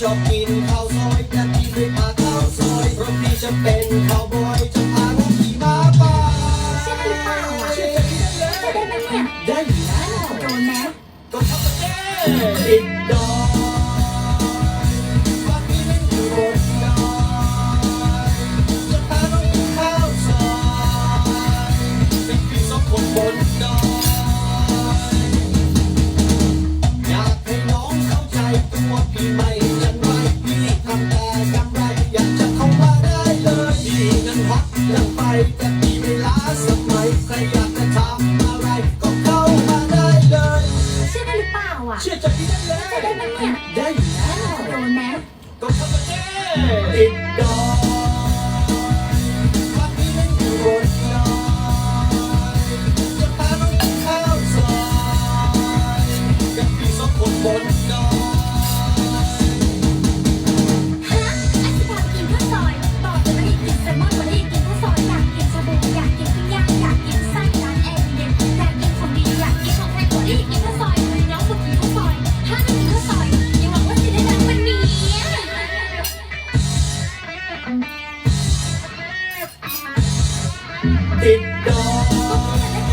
ชอบกินข้าวซอยแต่พี่ไม่พาข้าวซอยเพราะพี่จะเป็นข้าวบอยจะพาลูกขี่ม้าป่าใช่หรือเปล่าอะเชื่อพี่ได้เลจะได้ยไหมเนี่ยได้อยู่แล้วโดนไหมก็ทำมาแน่ติดดอย อยากจะทำอะไรก็เข้ามาได้เลยใช่หรือเปล่าอะ เชื่อใจพี่ได้เลย ได้ไหมเนี่ย ได้อยู่แล้วโดนไหมก็ทำมาแน่ติดดอยว่าพี่นั้นอยู่บนดอยจะพาน้องกินข้าวซอยกับพี่สองคนบน ติดดอยก็